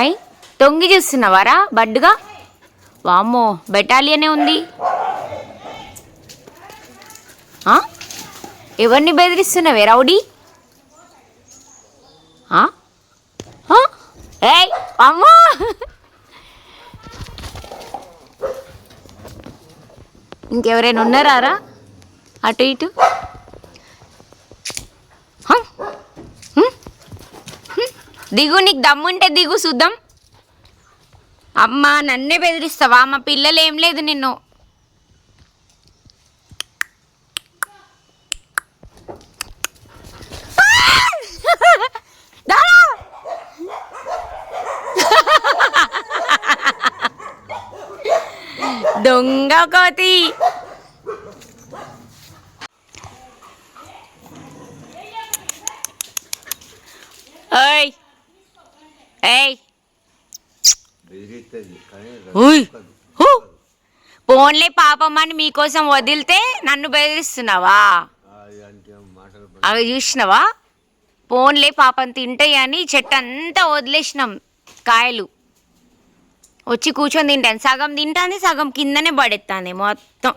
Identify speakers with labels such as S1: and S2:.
S1: అయ్ తొంగి చూస్తున్నావారా బడ్డుగా? వామ్మో బెటాలియనే ఉంది. ఎవరిని బెదిరిస్తున్నావే రౌడీ? ఏయ్ అమ్మా! ఇంకెవరైనా ఉన్నారా అటు ఇటు? దిగు నీకు దమ్ముంటే దిగు చూద్దాం అమ్మా నన్నే బెదిరిస్తావా? మా పిల్లలు ఏం లేదు నిన్ను. దొంగ కోతి. ఓయ్ ఏయ్! పోన్లే పాపం అని మీకోసం వదిలితే నన్ను బెదిరిస్తున్నావా? అవి చూసినావా? పోన్లే పాపం తింటాయి అని చెట్టు అంతా వదిలేసినాం కాయలు. వచ్చి కూర్చొని తింటాను. సగం తింటాంది సగం కిందనే పడెత్తాంది మొత్తం.